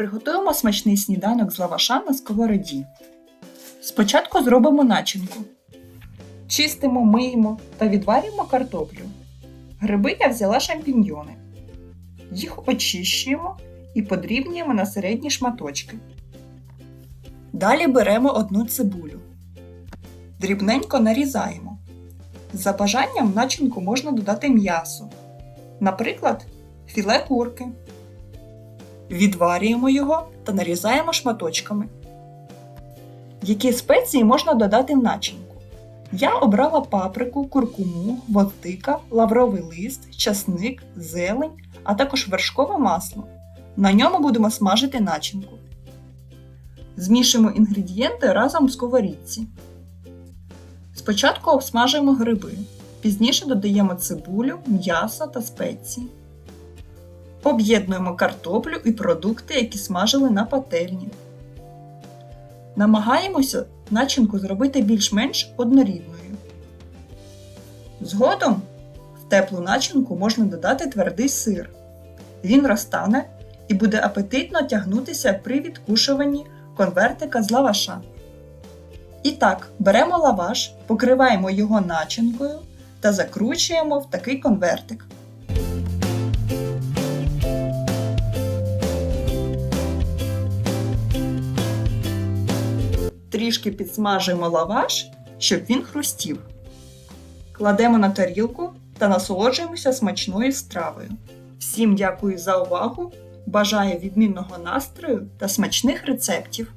Приготуємо смачний сніданок з лаваша на сковороді. Спочатку зробимо начинку. Чистимо, миємо та відварюємо картоплю. Гриби я взяла шампіньйони. Їх очищуємо і подрібнюємо на середні шматочки. Далі беремо одну цибулю. Дрібненько нарізаємо. За бажанням в начинку можна додати м'ясо. Наприклад, філе курки. Відварюємо його та нарізаємо шматочками. Які спеції можна додати в начинку? Я обрала паприку, куркуму, гвоздика, лавровий лист, часник, зелень, а також вершкове масло. На ньому будемо смажити начинку. Змішуємо інгредієнти разом в сковорідці. Спочатку обсмажуємо гриби, пізніше додаємо цибулю, м'ясо та спеції. Об'єднуємо картоплю і продукти, які смажили на пательні. Намагаємося начинку зробити більш-менш однорідною. Згодом в теплу начинку можна додати твердий сир. Він розтане і буде апетитно тягнутися при відкушуванні конвертика з лаваша. І так, беремо лаваш, покриваємо його начинкою та закручуємо в такий конвертик. Трішки підсмажуємо лаваш, щоб він хрустів. Кладемо на тарілку та насолоджуємося смачною стравою. Всім дякую за увагу! Бажаю відмінного настрою та смачних рецептів!